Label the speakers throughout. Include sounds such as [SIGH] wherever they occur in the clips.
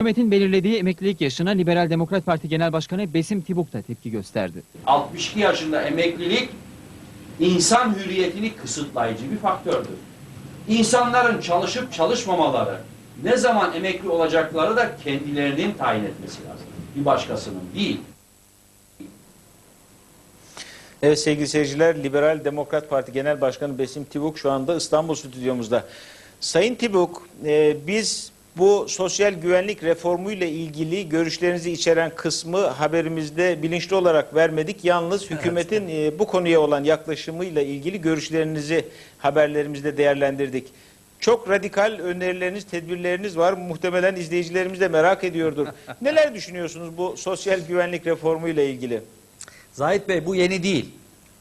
Speaker 1: Hükümetin belirlediği emeklilik yaşına Liberal Demokrat Parti Genel Başkanı Besim Tibuk da tepki gösterdi.
Speaker 2: 62 yaşında emeklilik insan hürriyetini kısıtlayıcı bir faktördür. İnsanların çalışıp çalışmamaları, ne zaman emekli olacakları da kendilerinin tayin etmesi lazım. Bir başkasının değil.
Speaker 3: Evet sevgili seyirciler, Liberal Demokrat Parti Genel Başkanı Besim Tibuk şu anda İstanbul stüdyomuzda. Sayın Tibuk, e, biz bu sosyal güvenlik reformu ile ilgili görüşlerinizi içeren kısmı haberimizde bilinçli olarak vermedik. Yalnız hükümetin e, bu konuya olan yaklaşımıyla ilgili görüşlerinizi haberlerimizde değerlendirdik. Çok radikal önerileriniz, tedbirleriniz var. Muhtemelen izleyicilerimiz de merak ediyordur. [LAUGHS] Neler düşünüyorsunuz bu sosyal güvenlik reformu ile ilgili?
Speaker 4: Zahit Bey bu yeni değil.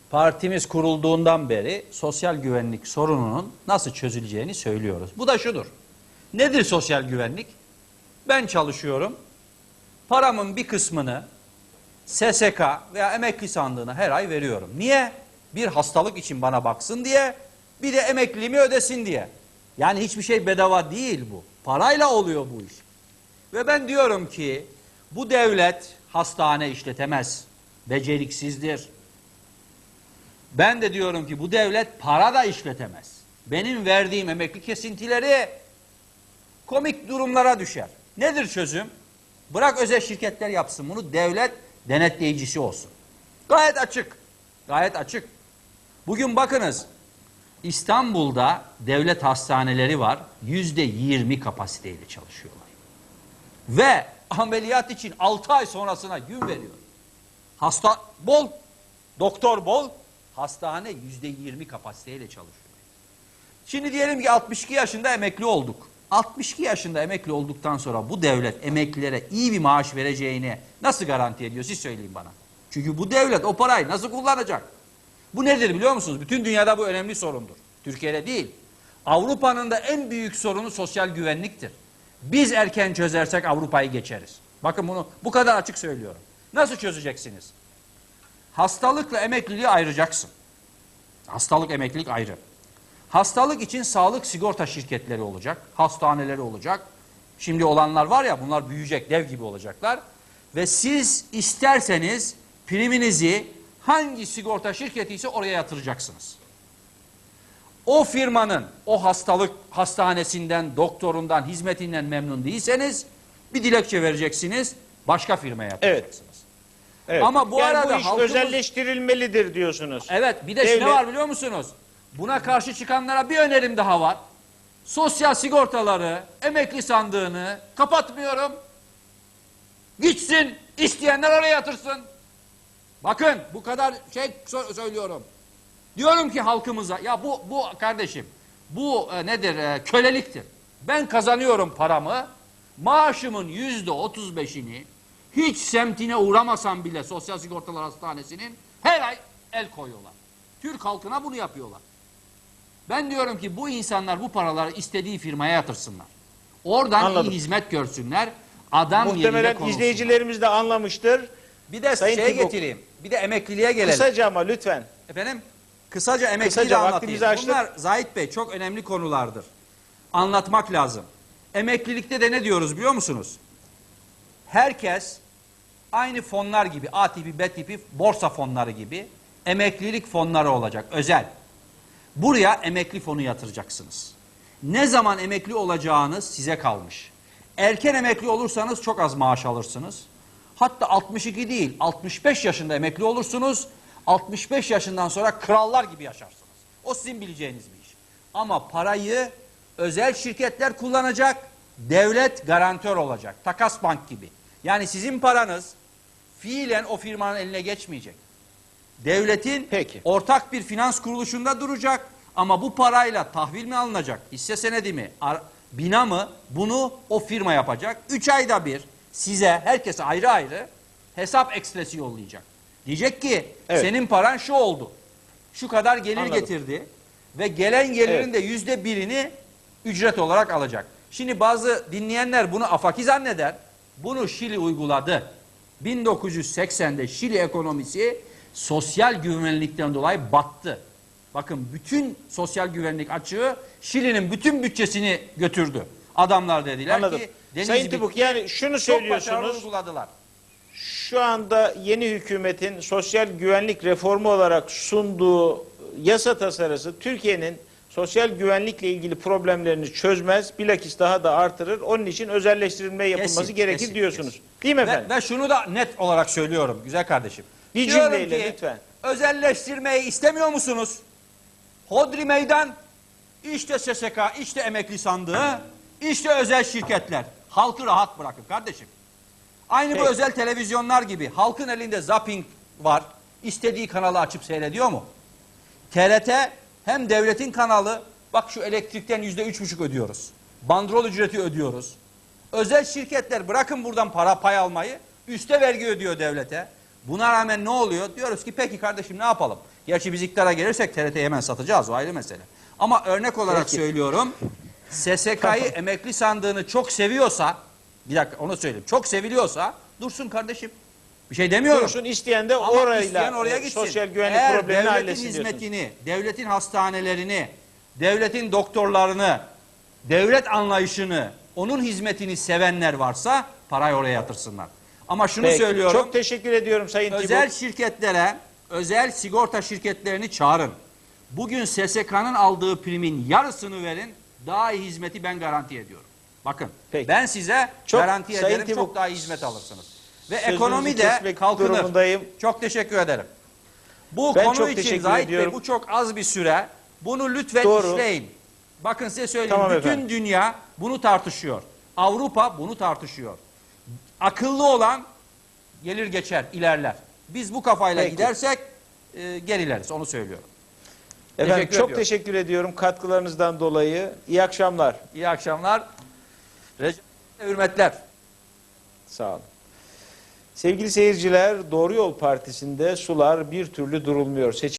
Speaker 4: Partimiz kurulduğundan beri sosyal güvenlik sorununun nasıl çözüleceğini söylüyoruz. Bu da şudur. Nedir sosyal güvenlik? Ben çalışıyorum. Paramın bir kısmını SSK veya emekli sandığına her ay veriyorum. Niye? Bir hastalık için bana baksın diye, bir de emekliliğimi ödesin diye. Yani hiçbir şey bedava değil bu. Parayla oluyor bu iş. Ve ben diyorum ki bu devlet hastane işletemez. Beceriksizdir. Ben de diyorum ki bu devlet para da işletemez. Benim verdiğim emekli kesintileri komik durumlara düşer. Nedir çözüm? Bırak özel şirketler yapsın bunu. Devlet denetleyicisi olsun. Gayet açık. Gayet açık. Bugün bakınız İstanbul'da devlet hastaneleri var. Yüzde yirmi kapasiteyle çalışıyorlar. Ve ameliyat için 6 ay sonrasına gün veriyor. Hasta bol, doktor bol, hastane yüzde yirmi kapasiteyle çalışıyor. Şimdi diyelim ki 62 yaşında emekli olduk. 62 yaşında emekli olduktan sonra bu devlet emeklilere iyi bir maaş vereceğini nasıl garanti ediyor siz söyleyin bana. Çünkü bu devlet o parayı nasıl kullanacak? Bu nedir biliyor musunuz? Bütün dünyada bu önemli sorundur. Türkiye'de değil. Avrupa'nın da en büyük sorunu sosyal güvenliktir. Biz erken çözersek Avrupa'yı geçeriz. Bakın bunu bu kadar açık söylüyorum. Nasıl çözeceksiniz? Hastalıkla emekliliği ayıracaksın. Hastalık emeklilik ayrı. Hastalık için sağlık sigorta şirketleri olacak, hastaneleri olacak. Şimdi olanlar var ya bunlar büyüyecek, dev gibi olacaklar. Ve siz isterseniz priminizi hangi sigorta şirketi ise oraya yatıracaksınız. O firmanın o hastalık hastanesinden, doktorundan, hizmetinden memnun değilseniz bir dilekçe vereceksiniz, başka firmaya yatıracaksınız.
Speaker 3: Evet.
Speaker 4: Ama bu
Speaker 3: yani
Speaker 4: arada
Speaker 3: bu iş
Speaker 4: halkımız-
Speaker 3: özelleştirilmelidir diyorsunuz.
Speaker 4: Evet bir de
Speaker 3: Devlet-
Speaker 4: ne var biliyor musunuz? Buna karşı çıkanlara bir önerim daha var. Sosyal sigortaları, emekli sandığını kapatmıyorum. Gitsin, isteyenler oraya yatırsın. Bakın bu kadar şey sö- söylüyorum. Diyorum ki halkımıza ya bu bu kardeşim bu e, nedir e, köleliktir. Ben kazanıyorum paramı maaşımın yüzde otuz beşini hiç semtine uğramasam bile Sosyal Sigortalar Hastanesi'nin her ay el koyuyorlar. Türk halkına bunu yapıyorlar. Ben diyorum ki bu insanlar bu paraları istediği firmaya yatırsınlar. Oradan
Speaker 3: Anladım.
Speaker 4: iyi hizmet görsünler. Adam yerine
Speaker 3: Muhtemelen izleyicilerimiz de anlamıştır.
Speaker 4: Bir de
Speaker 3: Sayın
Speaker 4: şeye
Speaker 3: Tibuk,
Speaker 4: getireyim. Bir de emekliliğe gelelim.
Speaker 3: Kısaca ama lütfen.
Speaker 4: Efendim kısaca emekliliği
Speaker 3: Kısaca,
Speaker 4: anlatayım.
Speaker 3: açtık.
Speaker 4: Bunlar Zahit Bey çok önemli konulardır. Anlatmak lazım. Emeklilikte de ne diyoruz biliyor musunuz? Herkes aynı fonlar gibi A tipi B tipi borsa fonları gibi emeklilik fonları olacak özel. Buraya emekli fonu yatıracaksınız. Ne zaman emekli olacağınız size kalmış. Erken emekli olursanız çok az maaş alırsınız. Hatta 62 değil 65 yaşında emekli olursunuz. 65 yaşından sonra krallar gibi yaşarsınız. O sizin bileceğiniz bir iş. Ama parayı özel şirketler kullanacak, devlet garantör olacak. Takas bank gibi. Yani sizin paranız fiilen o firmanın eline geçmeyecek. Devletin
Speaker 3: Peki.
Speaker 4: ortak bir finans kuruluşunda duracak ama bu parayla tahvil mi alınacak, hisse senedi mi, bina mı bunu o firma yapacak. 3 ayda bir size herkese ayrı ayrı hesap ekstresi yollayacak. Diyecek ki
Speaker 3: Evet.
Speaker 4: senin paran şu oldu. Şu kadar gelir
Speaker 3: Anladım.
Speaker 4: getirdi ve gelen gelirin
Speaker 3: Evet.
Speaker 4: de yüzde birini ücret olarak alacak. Şimdi bazı dinleyenler bunu afaki zanneder. Bunu Şili uyguladı. 1980'de Şili ekonomisi sosyal güvenlikten dolayı battı. Bakın bütün sosyal güvenlik açığı Şili'nin bütün bütçesini götürdü. adamlar dediler
Speaker 3: Anladım.
Speaker 4: ki deniz
Speaker 3: Sayın. Tibuk yani şunu söylüyorsunuz.
Speaker 4: uyguladılar.
Speaker 3: Şu anda yeni hükümetin sosyal güvenlik reformu olarak sunduğu yasa tasarısı Türkiye'nin sosyal güvenlikle ilgili problemlerini çözmez, bilakis daha da artırır. Onun için özelleştirilme yapılması
Speaker 4: Kesin,
Speaker 3: gerekir
Speaker 4: kesin,
Speaker 3: diyorsunuz.
Speaker 4: kesin.
Speaker 3: Değil mi
Speaker 4: Ve,
Speaker 3: efendim?
Speaker 4: ve şunu da net olarak söylüyorum güzel kardeşim.
Speaker 3: Bir
Speaker 4: Diyorum
Speaker 3: cümleyle
Speaker 4: ki,
Speaker 3: lütfen.
Speaker 4: Özelleştirmeyi istemiyor musunuz? Hodri meydan, işte SSK, işte emekli sandığı, işte özel şirketler. Halkı rahat bırakın kardeşim. Aynı bu
Speaker 3: Peki.
Speaker 4: özel televizyonlar gibi halkın elinde zapping var. İstediği kanalı açıp seyrediyor mu? TRT hem devletin kanalı, bak şu elektrikten yüzde üç buçuk ödüyoruz. Bandrol ücreti ödüyoruz. Özel şirketler bırakın buradan para pay almayı, üste vergi ödüyor devlete. Buna rağmen ne oluyor? Diyoruz ki peki kardeşim ne yapalım? Gerçi biz iktidara gelirsek TRT'yi hemen satacağız o ayrı mesele. Ama örnek olarak
Speaker 3: Peki.
Speaker 4: söylüyorum. SSK'yı emekli sandığını çok seviyorsa, bir dakika onu söyleyeyim. Çok seviliyorsa dursun kardeşim. Bir şey demiyorum.
Speaker 3: Dursun isteyen de
Speaker 4: Ama
Speaker 3: orayla
Speaker 4: isteyen oraya gitsin.
Speaker 3: sosyal güvenlik
Speaker 4: Eğer
Speaker 3: problemini
Speaker 4: devletin hizmetini, devletin hastanelerini, devletin doktorlarını, devlet anlayışını, onun hizmetini sevenler varsa parayı oraya yatırsınlar. Ama şunu
Speaker 3: Peki,
Speaker 4: söylüyorum.
Speaker 3: Çok teşekkür ediyorum Sayın
Speaker 4: özel
Speaker 3: Tibuk.
Speaker 4: şirketlere, özel sigorta şirketlerini çağırın. Bugün SSK'nın aldığı primin yarısını verin. Daha iyi hizmeti ben garanti ediyorum. Bakın
Speaker 3: Peki.
Speaker 4: ben size
Speaker 3: Çok-
Speaker 4: garanti
Speaker 3: Sayın
Speaker 4: ederim
Speaker 3: Tibuk,
Speaker 4: çok daha iyi hizmet alırsınız. Ve ekonomi de kalkınır.
Speaker 3: durumundayım.
Speaker 4: Çok teşekkür ederim. Bu
Speaker 3: Ben
Speaker 4: konu için Zahit Bey
Speaker 3: ediyorum.
Speaker 4: bu çok az bir süre. Bunu lütfen
Speaker 3: Doğru.
Speaker 4: işleyin. Bakın size söyleyeyim.
Speaker 3: Tamam
Speaker 4: Bütün
Speaker 3: efendim.
Speaker 4: dünya bunu tartışıyor. Avrupa bunu tartışıyor. Akıllı olan gelir geçer, ilerler. Biz bu kafayla
Speaker 3: Peki.
Speaker 4: gidersek e, gerileriz. Onu söylüyorum.
Speaker 3: Efendim
Speaker 4: Teşekkür
Speaker 3: çok
Speaker 4: ediyorum.
Speaker 3: teşekkür ediyorum katkılarınızdan dolayı. İyi akşamlar.
Speaker 4: İyi akşamlar. Recep hürmetler.
Speaker 3: Sağ olun. Sevgili seyirciler, Doğru Yol Partisi'nde sular bir türlü durulmuyor. Seçim